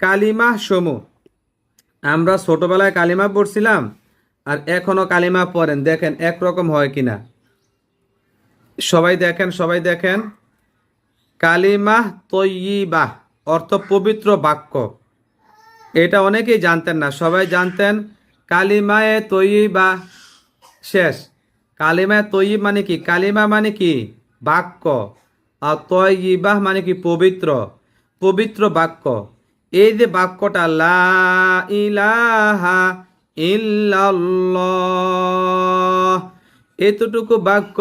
কালিমা সমূহ আমরা ছোটবেলায় কালিমা পড়ছিলাম আর এখনও কালিমা পড়েন। দেখেন একরকম হয় কিনা। সবাই দেখেন সবাই দেখেন। কালিমা তৈবা অর্থ পবিত্র বাক্য। এটা অনেকেই জানতেন না। সবাই জানতেন কালিমায়ে তৈবা শেষ। কালিমায় তৈব মানে কি? কালিমা মানে কি? বাক্য। আর তৈবাহ মানে কি? পবিত্র। পবিত্র বাক্য। এই যে বাক্যটা, লা ইলাহা এতটুকু বাক্য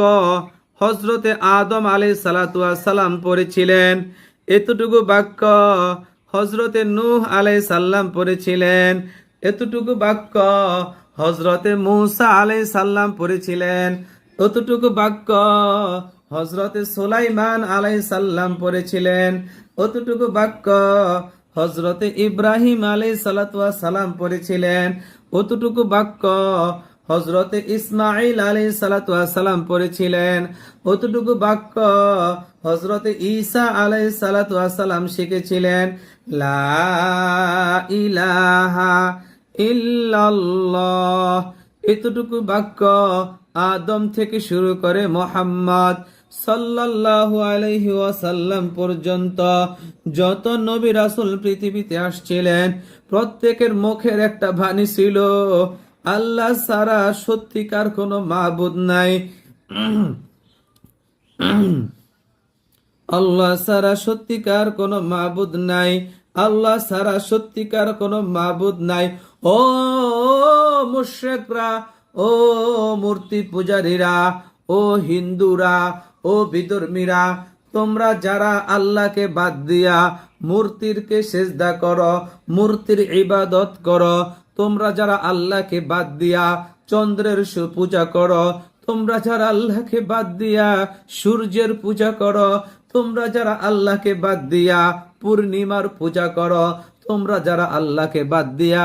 হজরতে আদম আলাই সালাম পড়েছিলেন। এতটুকু বাক্য হজরতে নূহ আলাই সাল্লাম পড়েছিলেন। এতটুকু বাক্য হজরতে মুসা আলাই সাল্লাম পড়েছিলেন। অতটুকু বাক্য হজরতে সোলাইমান আলাই সাল্লাম পড়েছিলেন। অতটুকু বাক্য হজরতে ইব্রাহিম আলাই সালাতুয়া সালাম পড়েছিলেন। অতটুকু বাক্য হজরতে ইসমাইল আলাই সালাতুয়া সালাম পড়েছিলেন। অতটুকু বাক্য হজরতে ঈসা আলাই সালাতুয়া সালাম শিখেছিলেন। লা ইলাহা এতটুকু বাক্য আদম থেকে শুরু করে মোহাম্মদ সাল্লাল্লাহু আলাইহি ওয়াসাল্লাম পর্যন্ত যত নবী রাসূল পৃথিবীতে আসছিলেন, প্রত্যেকের মুখের একটা বাণী ছিল, আল্লাহ সারা সত্যিকার কোনো মাবুদ নাই। আল্লাহ সারা সত্যিকার কোনো মাবুদ নাই, আল্লাহ সারা সত্যিকার কোনো মাবুদ নাই। ও, মুশ্রেকরা, ও মূর্তি পূজারীরা, ও হিন্দুরা ও বিধর্মীরা তোমরা যারা আল্লাহকে বাদ দিয়া মূর্তিরকে সেজদা করো, মূর্তির ইবাদত করো, তোমরা যারা আল্লাহকে বাদ দিয়া চন্দ্রের পূজা করো, তোমরা যারা আল্লাহকে বাদ দিয়া সূর্যের পূজা করো, তোমরা যারা আল্লাহকে বাদ দিয়া পূর্ণিমার পূজা করো, তোমরা যারা আল্লাহকে বাদ দিয়া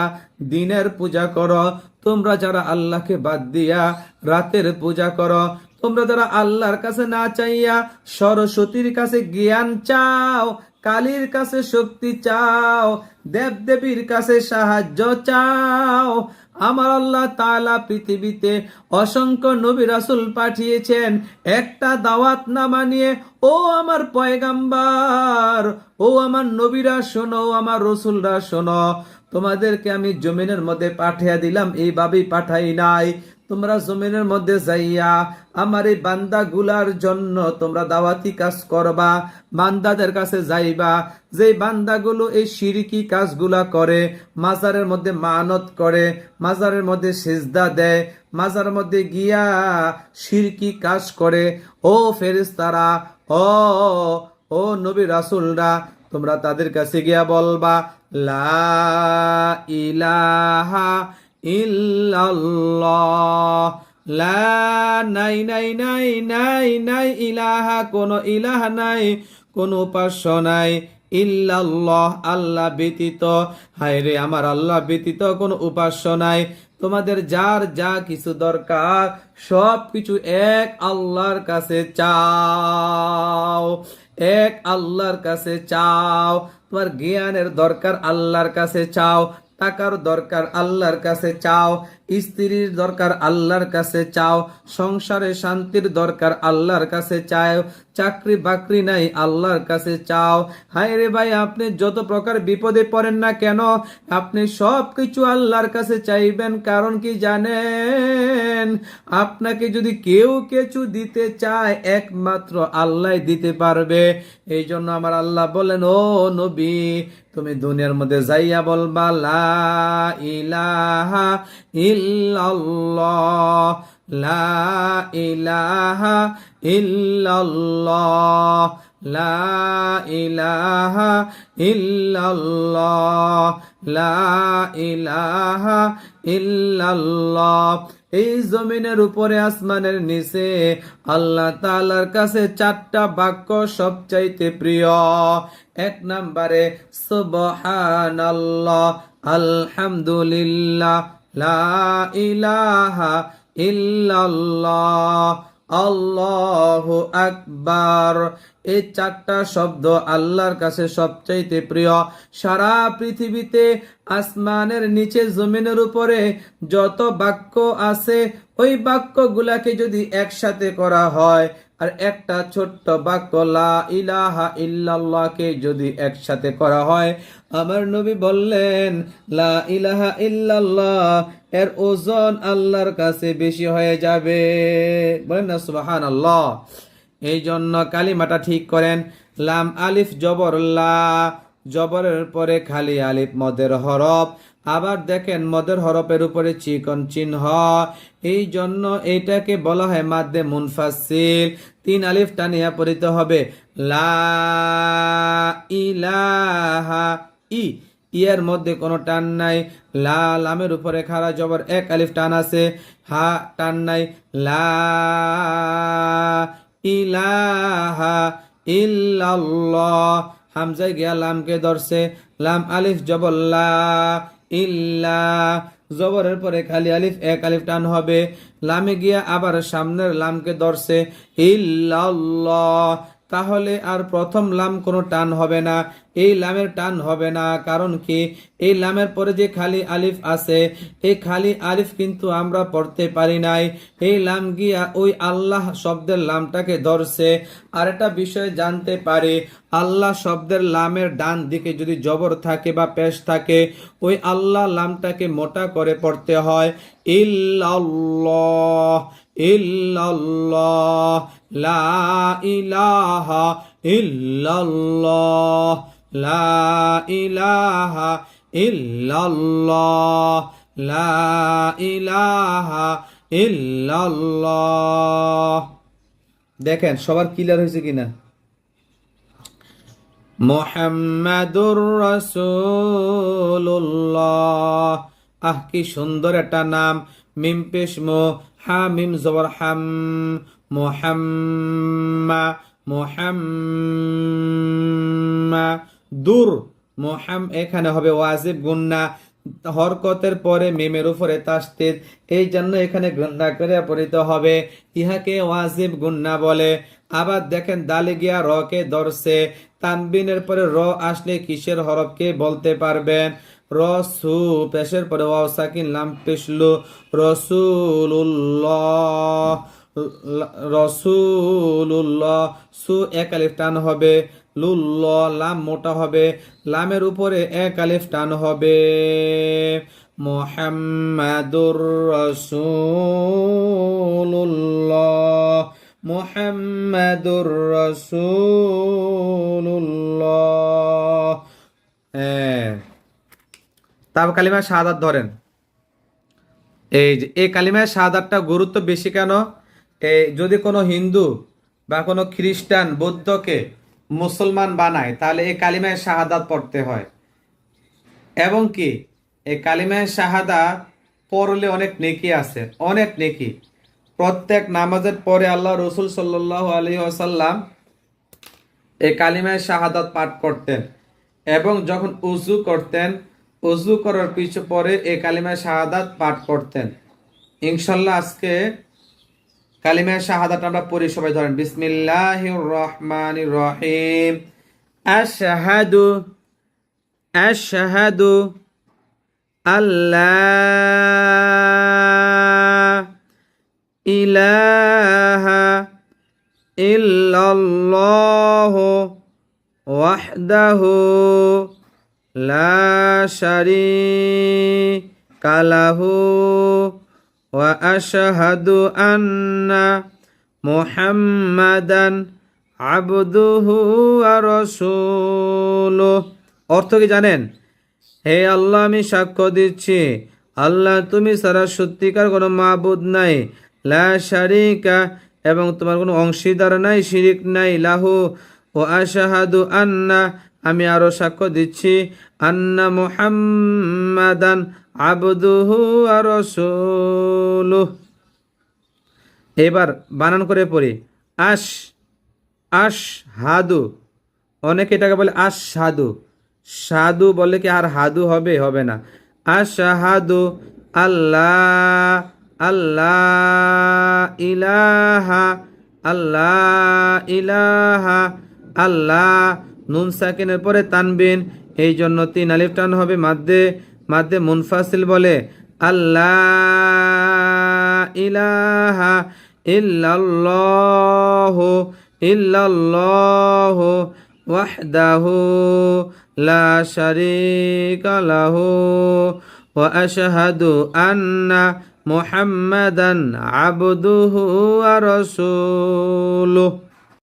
দিনের পূজা করো, তোমরা যারা আল্লাহকে বাদ দিয়া রাতের পূজা করো তোমরা যারা আল্লাহর কাছে না চাইয়া সরস্বতীর কাছে জ্ঞান চাও, কালীর কাছে শক্তি চাও দেব দেবীর কাছে সাহায্য চাও, আমার আল্লাহ তালা পৃথিবীতে অসংখ্য নবী রাসুল পাঠিয়েছেন। একটা দাওয়াত না মানিয়ে, ও আমার পয়গাম্বার, ও আমার নবীরা শোনো আমার রসুলরা শোনো। তোমাদেরকে আমি জমিনের মধ্যে পাঠিয়ে দিলাম এইভাবেই পাঠাই নাই। তোমরা জমিনের মধ্যে যাইয়া আমার এই বান্দা গুলার জন্য তোমরা দাওয়াতি কাজ করবা, বান্দাদের কাছে যাইবা। যে বান্দাগুলো এই সিরকি কাজগুলা করে, মাজারের মধ্যে মানত করে, মাজারের মধ্যে সেজদা দেয় মাজার মধ্যে গিয়া সিরকি কাজ করে, ও ফেরেশতারা, ও ও নবী রাসুলরা, তোমরা তাদের কাছে গিয়া বলবা, লা ইলাহা ইল্লাল্লাহ। লা নাই নাই নাই নাই নাই, ইলাহা, কোন ইলাহা নাই, কোন উপাস্য নাই। ইল্লাল্লাহ, আল্লাহ ব্যতীত। হায় রে, আমার আল্লাহ ব্যতীত কোন উপাস্য নাই। তোমাদের যার যা কিছু দরকার সব কিছু এক আল্লাহর কাছে চাও। এক আল্লাহর কাছে চাও। তোমার জ্ঞানের দরকার আল্লাহর কাছে চাও। টাকার দরকার আল্লাহর কাছে চাও স্ত্রীর দরকার আল্লাহর কাছে চাও, সংসারে শান্তির দরকার আল্লাহর কাছে চাও, চাকরি বাকরি নাই আল্লাহর কাছে চাও। হায় রে ভাই, আপনি যত প্রকার বিপদে পড়েন না কেন? আপনি সব কিছু আল্লাহর কাছে চাইবেন, কারণ কি জানেন? আপনাকে যদি কেউ কিছু দিতে চায়, একমাত্র আল্লাহ দিতে পারবে। এই জন্য আমার আল্লাহ বলেন, ও নবী, তুমি দুনিয়ার মধ্যে যাইয়া বলবা, লা ইলাহা ইল্লাল্লাহ, লা ইলাহা ইল্লাল্লাহ, লা ইলাহা লা ইলাহা এই জমিনের উপরে, আসমানের নিচে আল্লাহ তালার কাছে চারটা বাক্য সবচাইতে প্রিয়। এক নম্বরে, সুবহানাল্লাহ, আলহামদুলিল্লাহ। লা ইলাহা ইল্লাল্লাহ, আল্লাহ আকবার। এই চারটা শব্দ আল্লাহর কাছে সবচাইতে প্রিয়। সারা পৃথিবীতে আসমানের নিচে জমিনের উপরে যত বাক্য আছে, ওই বাক্যগুলাকে যদি একসাথে করা হয় আর একটা ছোট্ট বাক্য, লা ইলাহা ইল্লাল্লাহকে যদি একসাথে করা হয়, আমার নবী বললেন, লা ইলাহা ইল্লাল্লাহ, এর ওজন আল্লাহর কাছে বেশি হয়ে যাবে। বলেন না সুবাহান আল্লাহ এই জন্য কালিমাটা ঠিক করেন, লাম আলিফ জবর লা, জবরের পরে খালি আলিফ মদের হরফ। আবার দেখেন মদের হরফের উপরে চিকন চিহ্ন। এই জন্য এইটাকে বলা হয় মাদ্দে মুনফাসিল তিন আলিফ টানিয়া পড়িতে হবে। লা ই। ইয়ের মধ্যে কোনো টান নাই। লা লামের উপরে খাড়া জবর এক আলিফ টান আছে। হা টান নাই। লা ইলাহা ইল্লাল্লাহ। হামজায় গিয়া লামকে ধরছে। লাম আলিফ জবল্লা ইল্লা। জবরের পরে খালি আলিফ, এক আলিফ টান হবে। লামে গিয়া আবার সামনের লামকে ধরছে। ইল্লাল্লাহ। তাহলে আর প্রথম লাম কোনো টান হবে না, এই লামের টান হবে না। কারণ কি? এই লামের পরে যে খালি আলিফ আছে, এই খালি আলিফ কিন্তু আমরা পড়তে পারি নাই। এই লাম গিয়া ওই আল্লাহ শব্দের লামটাকে ধরছে। আর একটা বিষয় জানতে পারি, আল্লাহ শব্দের লামের ডান দিকে যদি জবর থাকে বা পেশ থাকে, ওই আল্লাহ লামটাকে মোটা করে পড়তে হয়। ইল্লাল্লাহ। ইল্লাল্লাহ, লা ইলাহা লা ইলাহা লা ইলাহা দেখেন, সবার ক্লিয়ার হয়েছে কিনা? মোহাম্মদুর রাসূলুল্লাহ। আহ, কি সুন্দর একটা নাম। মিম পেশ মো হা মিম জবর হাম, মোহাম্মা মোহাম্মা। দূর, মোহাম, এখানে হবে ওয়াজিব, গুন্না। হরকতের পরে মিমের উপরে তাস্তিদ এই জন্য এখানে গুন্না করে পরিত হবে। ইহাকে ওয়াজিব, গুন্না বলে। আবার দেখেন দালে গিয়া রকে ধরছে। তানবিনের পরে র আসলে কিসের হরফকে বলতে পারবেন? রসু পেশের পরে ওয়াও, সাকিন, লাম, পেশলু। রসুল্লাহ রসুল্লাহ সু এক আলিফ টান হবে। লুল্ল লাম মোটা হবে। লামের উপরে এক আলিফ টান হবে। মোহাম্মদুর রসুল্লাহ মোহাম্মদুর রসুল্লাহ তারপর কালিমা শাহাদাত ধরেন। এই যে, এই কালিমায় শাহাদাতটা গুরুত্ব বেশি কেন? এই যদি কোনো হিন্দু বা কোনো খ্রিস্টান বৌদ্ধকে মুসলমান বানায়, তাহলে এই কালিমায় শাহাদাত পড়তে হয়। এবং কি, এই কালিমায় শাহাদা পড়লে অনেক নেকি আছে, অনেক নেকি। প্রত্যেক নামাজের পরে আল্লাহ রসুল সাল্লাহ আলী আসাল্লাম এই কালিমায় শাহাদাত পাঠ করতেন এবং যখন উজু করতেন, উজু করার পিছু পরে এই কালিমায় শাহাদাত পাঠ করতেন। ইনশাল্লাহ আজকে কালিমায় শাহাদাত আমরা পড়ি, সবাই ধরেন বিসমিল্লাহ রহমান রহিম, আশহাদু আশহাদু আল্লাহ ইলাহা ইল্লাল্লাহ ওয়াহদাহু লা শারীকা লাহু ওয়া আশহাদু আন্না মুহাম্মাদান আবদুহু ওয়া রাসূলুহু। অর্থ কি জানেন? হে আল্লাহ, আমি সাক্ষ্য দিচ্ছি। আল্লাহ, তুমি সারা সত্যিকার কোনো মাবুদ নাই। লা শারিকা, এবং তোমার কোনো অংশীদার নাই, শিরিক নাই, লাহু, ও আশাহাদু আন্না, আমি আরও সাক্ষ্য দিচ্ছি, আন্না মুহাম্মাদান আবদুহু আর এবার বানান করে পড়ি। আশ আশ হাদু অনেকে এটাকে বলে আশ সাধু সাধু বলে কি আর হাদু হবে? হবে না। আশাহাদু আল্লাহ আল্লাহ ইলাহা আল্লাহ ইলাহা আল্লাহ নুন সাকিনের পরে তানবিন, এই জন্য তিন আলিফ টান হবে মাদ্দে মাদ্দে মুনফাসিল বলে আল্লাহ ইলাহা ইল্লাল্লাহ ইল্লাল্লাহ ওয়াহদাহু, লা শারীকা লাহু, ওয়া আশহাদু আন্না মুহাম্মাদান আবদুহু ওয়া রাসূলুহু